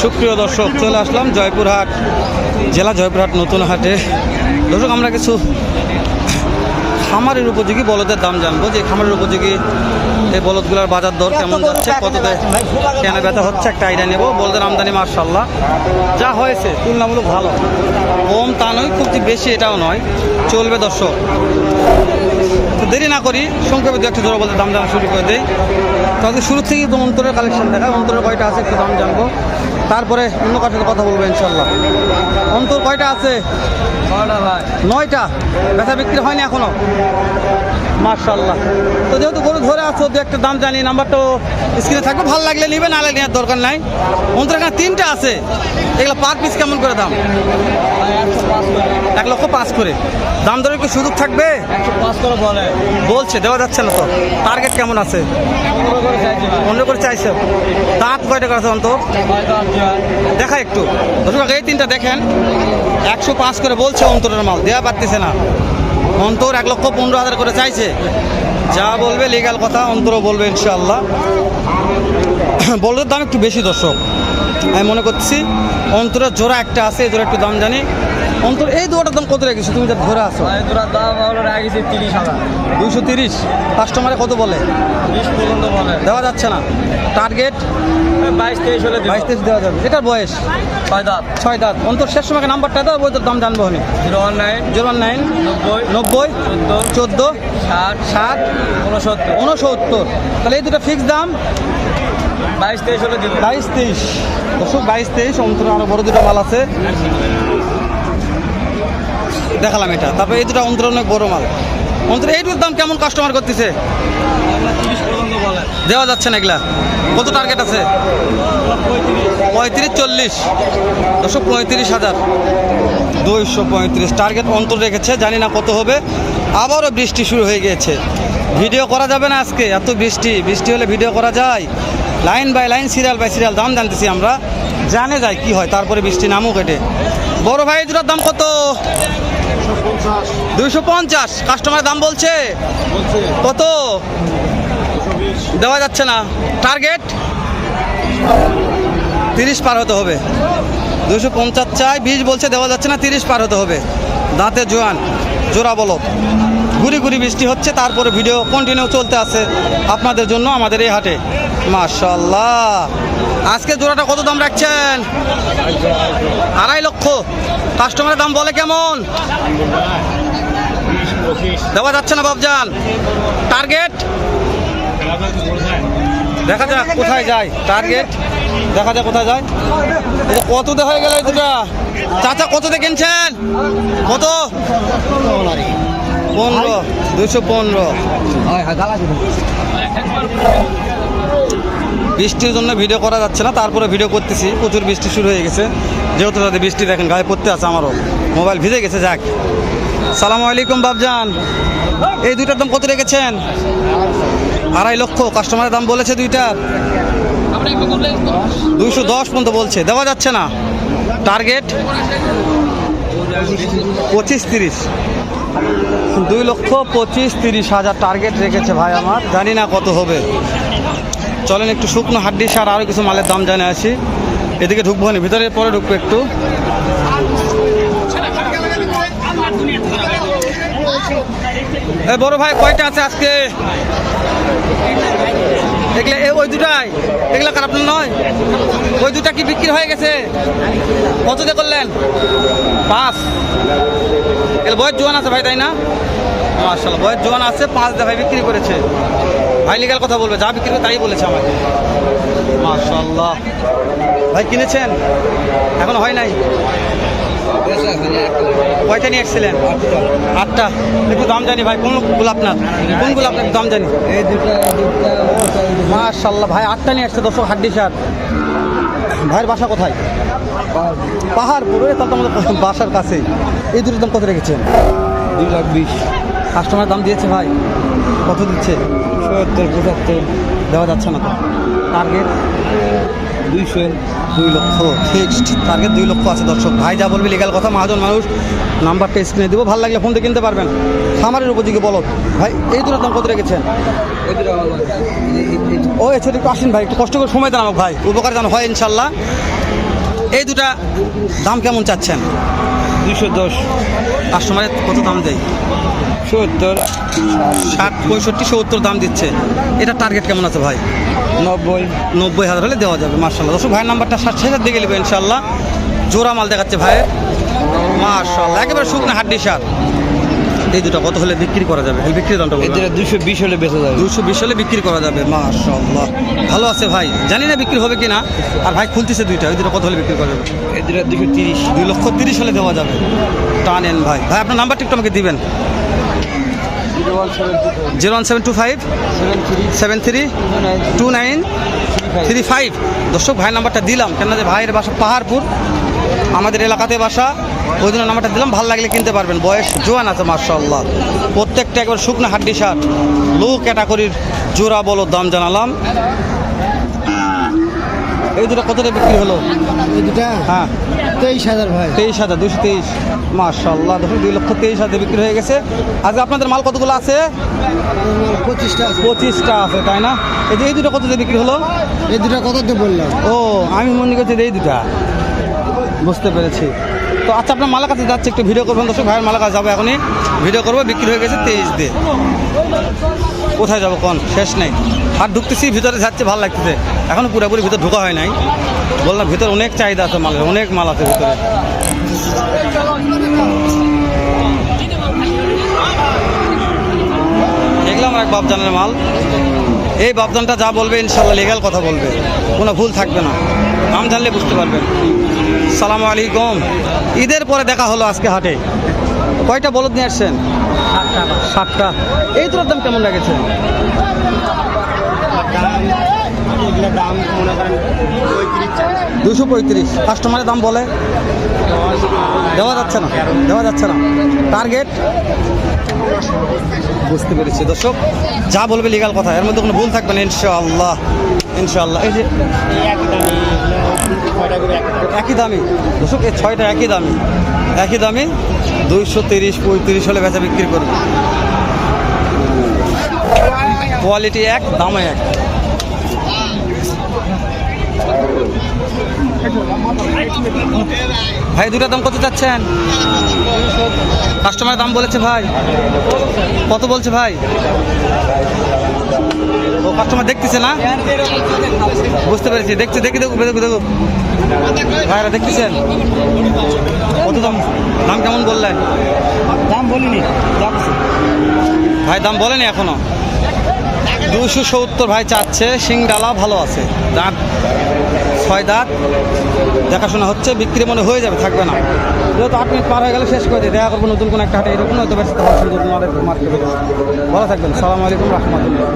সুপ্রিয় দর্শক চলে আসলাম জয়পুরহাট জেলা জয়পুরহাট নতুন হাটে। দর্শক আমরা কিছু খামারের উপযোগী বলদের দাম জানব। যে খামারের উপযোগী এই বলদগুলোর বাজার দর কেমন যাচ্ছে কততে কেন ব্যথা হচ্ছে একটা আইডিয়া নেব। বলদের আমদানি মার্শাল্লাহ যা হয়েছে তুলনামূলক ভালো। কম তা নয় খুব বেশি এটাও নয়। চলবে দর্শক। তো দেরি না করি সংক্ষেপে দু একটা জোড়া বলতে দাম জানা শুরু করে দেই। তাহলে শুরু থেকেই অন্তরের কালেকশন দেখা। অন্তরের কয়টা আছে একটু দাম জানব। তারপরে অন্য কার সাথে কথা বলব ইনশাল্লাহ অন্তর কয়টা আছে? নয়টা? বেচা বিক্রি হয়নি এখনও? মার্শাল্লাহ তো যেহেতু গরু ধরে আছো দু একটা দাম জানি নাম্বারটা স্ক্রিনে থাকবে ভালো লাগলে নিবে না লাগলে নেওয়ার দরকার নাই। অন্তর এখানে তিনটা আছে। এগুলো পার পিস কেমন করে দাম? এক লক্ষ পাঁচ করে। দাম দরে কি সুযোগ থাকবে? বলছে দেওয়া যাচ্ছে না তো। টার্গেট কেমন আছে? পনেরো করে চাইছে দাঁত কয়টা করে আছে অন্তর? দেখা একটু। দর্শক, এই তিনটা দেখেন, একশো পাঁচ করে বলছে অন্তরের মাল দেওয়া পারতেছে না। অন্তর এক লক্ষ পনেরো হাজার করে চাইছে। যা বলবে লিগাল কথা অন্তর বলবে ইনশাল্লাহ বলদের দাম একটু বেশি, দর্শক। আমি মনে করছি অন্তরের জোড়া একটা আছে এই জোড়া একটু দাম জানি। অন্তর এই দুটার দাম কত রেখেছো তুমি যা ধরে আসো দাম হলো রাখছি তিরিশ হাজার। দুইশো তিরিশ। কাস্টমারে কত বলে? বিশ পর্যন্ত বলে। দেওয়া যাচ্ছে না। টার্গেট বাইশ তেইশ হলে বাইশ তেইশ দেওয়া যাবে। এটার বয়স? ছয় দাঁত। ছয় দাঁত। অন্তর শেষ সময় নাম্বারটা দাও বইটার দাম জানব আমি। Zero one nine. Zero one nine. নব্বই। নব্বই। চোদ্দ। চোদ্দ। ষাট। ষাট। উনসত্তর। উনসত্তর। তাহলে এই দুটো ফিক্স দাম। বাইশ তেইশ হলে বাইশ তেইশ। দর্শক, বাইশ তেইশ, অন্তর আরও বড় দুটো মাল আছে। দেখালাম এটা। তারপরে এই দুটো অন্তর অনেক বড় মাল। অন্তর এইটুর দাম কেমন কাস্টমার করতেছে? দেওয়া যাচ্ছে না এগুলা। কত টার্গেট আছে? পঁয়ত্রিশ, চল্লিশ। দুশো পঁয়ত্রিশ হাজার। দুইশো পঁয়ত্রিশ টার্গেট অন্তর রেখেছে। জানি না কত হবে। আবারও বৃষ্টি শুরু হয়ে গিয়েছে। ভিডিও করা যাবে না আজকে। এত বৃষ্টি। বৃষ্টি হলে ভিডিও করা যায়। Line by line, serial by serial দাম জানতেছি আমরা। জানে যায় কি হয়, তারপরে বৃষ্টি নামও কেটে। বড় ভাই দুটার দাম কত? দুইশো পঞ্চাশ। কাস্টমারের দাম বলছে? কত? দেওয়া যাচ্ছে না। টার্গেট? তিরিশ পার হতে হবে। দুশো পঞ্চাশ চাই, বিশ বলছে, দেওয়া যাচ্ছে না, তিরিশ পার হতে হবে। দাঁতে জোয়ান, জোড়া বলো ঘুরি ঘুরি বৃষ্টি হচ্ছে, তারপরে ভিডিও কন্টিনিউ চলতে আছে আপনাদের জন্য আমাদের এই হাটে। মাশাল্লাহ আজকে জোড়াটা কত দাম রাখছেন? আড়াই লক্ষ। কাস্টমারের দাম বলে কেমন? দেওয়া যাচ্ছে না বাবজান টার্গেট দেখা যাক কোথায় যায়। টার্গেট দেখা যাক কোথায় যায়। কততে হয়ে গেল দুটা? চাচা কততে কিনছেন? কত? পনেরো। দুশো পনেরো। বৃষ্টির জন্য ভিডিও করা যাচ্ছে না তারপরে ভিডিও করতেছি প্রচুর বৃষ্টি শুরু হয়ে গেছে। যেহেতু তাদের বৃষ্টি দেখেন গায়ে পড়তে আছে আমারও। মোবাইল ভিজে গেছে যাক। সালাম আলাইকুম বাবজান এই দুইটার দাম কত রেখেছেন? আড়াই লক্ষ কাস্টমারের দাম বলেছে দুইটার। দুইশো দশ পর্যন্ত বলছে দেওয়া যাচ্ছে না। টার্গেট? পঁচিশ তিরিশ। দুই লক্ষ পঁচিশ, তিরিশ হাজার টার্গেট রেখেছে ভাই আমার। জানি না কত হবে। চলেন একটু শুকনো হাড্ডি সার আরও কিছু মালের দাম জানে আছি এদিকে ঢুকবো না, ভিতরে পরে ঢুকবো একটু। বড় ভাই, কয়টা আছে আজকে? এগুলা ওই দুটাই। এগুলো খারাপ নয়? ওই দুটা কি বিক্রি হয়ে গেছে? কত দিয়ে করলেন? পাঁচ। এর বয়স জোয়ান আছে ভাই, তাই না? মার্শাল বয়স জোয়ান আছে, পাঁচ ভাই বিক্রি করেছে। ভাই লিগাল কথা বলবে, যা বিক্রি করে তাই বলেছে আমাকে। মার্শাল্লাহ ভাই কিনেছেন? এখনও হয় নাই? কয়টা নিয়ে এসেছিলেন? আটটা। একটু দাম জানি ভাই কোনগুলো আপনার? কোনগুলো আপনার দাম জানি। এই দুটা মাশাল্লাহ ভাই আটটা নিয়ে আসছে দর্শক হাড্ডি সার ভাইয়ের বাসা কোথায়? পাহাড়পুর তাহলে তো আমাদের বাসার কাছে এই দুটোর দাম কত রেখেছেন? দুই লাখ বিশ। কাস্টমার দাম দিয়েছে ভাই। কত দিচ্ছে? সত্তর পঁচাত্তর। দেওয়া যাচ্ছে না তো। টার্গেট দুইশো দুই লক্ষ। ফিক্সড টার্গেট দুই লক্ষ আছে দর্শক। ভাই, যা বলবি লিগাল কথা, মহাজন মানুষ, নাম্বারটা স্ক্রিনে দেবো, ভালো লাগলে ফোন কিনতে পারবেন। খামারের উপযোগী বলো ভাই, এই দুটো দাম কত রেখেছেন? ও, এ ছোট একটু আসেন ভাই, একটু কষ্ট করে সময় দেন ভাই। উপকার যেন হয়, ইনশাল্লাহ। এই দুটা দাম কেমন চাচ্ছেন? দুশো দশ। কাস্টমারের কত দাম দেয়? সত্তর। ষাট পঁয়ষট্টি সত্তর দাম দিচ্ছে। এটা টার্গেট কেমন আছে ভাই? নব্বই। নব্বই হাজার হলে দেওয়া যাবে মার্শাল্লাহ দশ ভাইয়ের নাম্বারটা ষাট হাজার দিয়ে নেবে ইনশাল্লাহ জোড়া মাল দেখাচ্ছে ভাইয়ের। মার্শাল্লাহ একেবারে শুকনো হাড্ডি সার এই দুটো কত হলে বিক্রি করা যাবে? এই বিক্রি দামটা এদের দুশো বিশ হলে বেঁচে যাবে। দুশো বিশ হলে বিক্রি করা যাবে মার্শাল্লাহ ভালো আছে ভাই জানি না বিক্রি হবে কি না আর ভাই খুলতেছে দুইটা ওই দুটো কত হলে বিক্রি করা যাবে? এদের দুশো তিরিশ। দুই লক্ষ তিরিশ হলে দেওয়া যাবে। টানেন ভাই। ভাই আপনার নাম্বারটা একটু আমাকে দিবেন। Zero one seven two five. Seven three. Two nine. Three five. দর্শক ভাইয়ের নাম্বারটা দিলাম কেন যে ভাইয়ের বাসা পাহাড়পুর আমাদের এলাকাতে বাসা। ওই জন্য নাম্বারটা দিলাম। ভালো লাগলে কিনতে পারবেন। বয়স জোয়ান আছে মার্শাল্লাহ প্রত্যেকটা একবার শুকনো হাড্ডি শার্ট লো ক্যাটাগরির জোড়া বলো দাম জানালাম। এই দুটো কত দিয়ে বিক্রি হলো? এই দুটা? হ্যাঁ। তেইশ হাজার ভাই। তেইশ হাজার দুশো তেইশ। মার্শাল্লাহ দেখুন দুই লক্ষ তেইশ হাজার বিক্রি হয়ে গেছে। আজকে আপনাদের মাল কতগুলো আছে? পঁচিশটা পঁচিশটা আছে তাই না? এই যে এই দুটো কত দিয়ে বিক্রি হলো? এই দুটা কত দিয়ে বললাম? ও আমি মনে করছি এই দুটা। বুঝতে পেরেছি। তো আচ্ছা আপনার মালা কাছে যাচ্ছে, একটু ভিডিও করবেন দর্শক, ভাইয়ের মালা কাছে যাব এখনই। ভিডিও করব, বিক্রি হয়ে গেছে তেইশ দিয়ে। কোথায় যাব কোন? শেষ নেই। আর ঢুকতেছি, ভিতরে যাচ্ছে, ভালো লাগতেছে। এখনও পুরোপুরি ভিতরে ঢোকা হয় নাই। বললাম, ভিতরে অনেক চাহিদা আছে মালের, অনেক মাল আছে ভিতরে। দেখলাম এক বাপজানের মাল। এই বাপজানটা যা বলবে, ইনশাল্লাহ লিগাল কথা বলবে। কোনো ভুল থাকবে না। নাম জানলে বুঝতে পারবেন। সালাম আলাইকুম। ঈদের পরে দেখা হলো আজকে হাটে। কয়টা বলদ নিয়ে আসছেন? সাতটা। এই তোর দাম কেমন লেগেছে? দুশো পঁয়ত্রিশ। কাস্টমারের দাম বলে? দেওয়া যাচ্ছে না। দেওয়া যাচ্ছে না। টার্গেট? বুঝতে পেরেছি। দর্শক, যা বলবে লিগাল কথা। এর মধ্যে কোনো ভুল থাকবে না, ইনশাআল্লাহ। ইনশাআল্লাহ। এই যে একই দামি। এই ছয়টা একই দামি। একই দামি দুইশো তিরিশ, পঁয়ত্রিশ হলে বেচা বিক্রি করবে। কোয়ালিটি এক দামে এক। ভাই দুটা দাম কত চাচ্ছেন? কাস্টমার দাম বলেছে ভাই। কত বলছে ভাই? ও কাস্টমার দেখতেছে না? বুঝতে পেরেছি। দেখছে দেখি দেখো দেখো দেখো ভাইরা দেখতেছেন? কত দাম দাম কেমন বললেন? দাম বলিনি ভাই দাম বলেনি এখনও? দুশো সত্তর ভাই চাচ্ছে শিংডালা ভালো আছে। দাঁত, ছয় দাঁত, দেখাশোনা হচ্ছে, বিক্রি মনে হয়ে যাবে, থাকবে না। যেহেতু আট মিনিট পার হয়ে গেলে শেষ করে দিই, দেখা করব নতুন কোনো একটা হাটে, এরকম হয়তো ব্যস্ত ভালো থাকবেন, সালাম আলাইকুম, রহমতুল্লাহ।